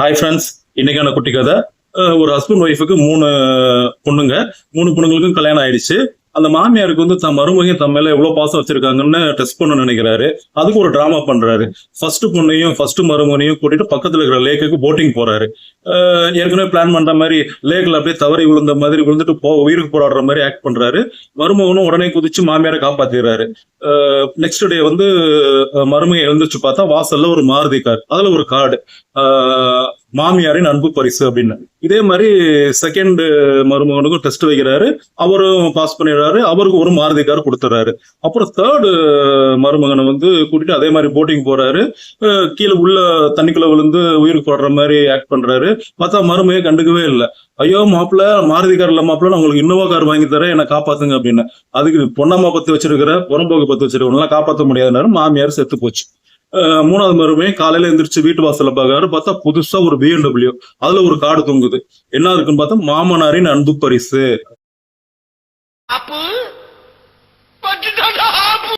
Hi friends இன்னைக்கான குட்டி கதை ஒரு ஹஸ்பண்ட் ஒய்ஃபுக்கு மூணு பொண்ணுங்க மூணு பொண்ணுங்களுக்கும் கல்யாணம் ஆயிடுச்சு. அந்த மாமியாருக்கு வந்து தன் மருமகன் தன் மேல எவ்வளவு பாசம் வச்சிருக்காங்கன்னு டெஸ்ட் பண்ண நினைக்கிறாரு. அதுக்கு ஒரு டிராமா பண்றாரு. ஃபர்ஸ்ட் பொண்ணையும் ஃபர்ஸ்ட் மருமகனையும் கூட்டிட்டு பக்கத்துல இருக்கிற லேக்குக்கு போட்டிங் போறாரு. ஏற்கனவே பிளான் பண்ற மாதிரி லேக்ல அப்படியே தவறி விழுந்த மாதிரி விழுந்துட்டு போ உயிருக்கு போராடுற மாதிரி ஆக்ட் பண்றாரு. மருமகனும் உடனே குதிச்சு மாமியாரை காப்பாத்திடுறாரு. நெக்ஸ்ட் டே வந்து மருமையை எழுந்துச்சு பார்த்தா வாசல்ல ஒரு மாருதி கார். அதுல ஒரு கார்டு மாமியாரின் அன்பு பரிசு அப்படின்னு. இதே மாதிரி செகண்ட் மருமகனுக்கும் டெஸ்ட் வைக்கிறாரு. அவரும் பாஸ் பண்ணிடுறாரு. அவருக்கு ஒரு மாருதி கார் கொடுத்துறாரு. அப்புறம் தேர்டு மருமகனை வந்து கூட்டிட்டு அதே மாதிரி போட்டிங் போறாரு. கீழே உள்ள தண்ணிக்குள்ள விழுந்து உயிருக்கு போடுற மாதிரி ஆக்ட் பண்றாரு. பார்த்தா மருமையை கண்டுக்கவே இல்லை. ஐயோ மாப்பிள்ள மாருதி கார் இல்ல மாப்பிள்ள நான் உங்களுக்கு இன்னோவா கார் வாங்கி தரேன் என்னை காப்பாத்துங்க அப்படின்னு. அதுக்கு பொன்னம்மா பத்து வச்சிருக்கிற புறம்போக்கு பத்து வச்சிருக்கவங்களாம் காப்பாற்ற முடியாதுனாரு மாமியார் செத்து போச்சு. மூணாவது மருமே காலையில எந்திரிச்சு வீட்டு வாசல்ல பாக்காரு பார்த்தா புதுசா ஒரு பிஎன்டபிள்யூ அதுல ஒரு காடு தொங்குது. என்ன இருக்குன்னு பார்த்தா மாமனாரின் அன்பு பரிசு. அப்போ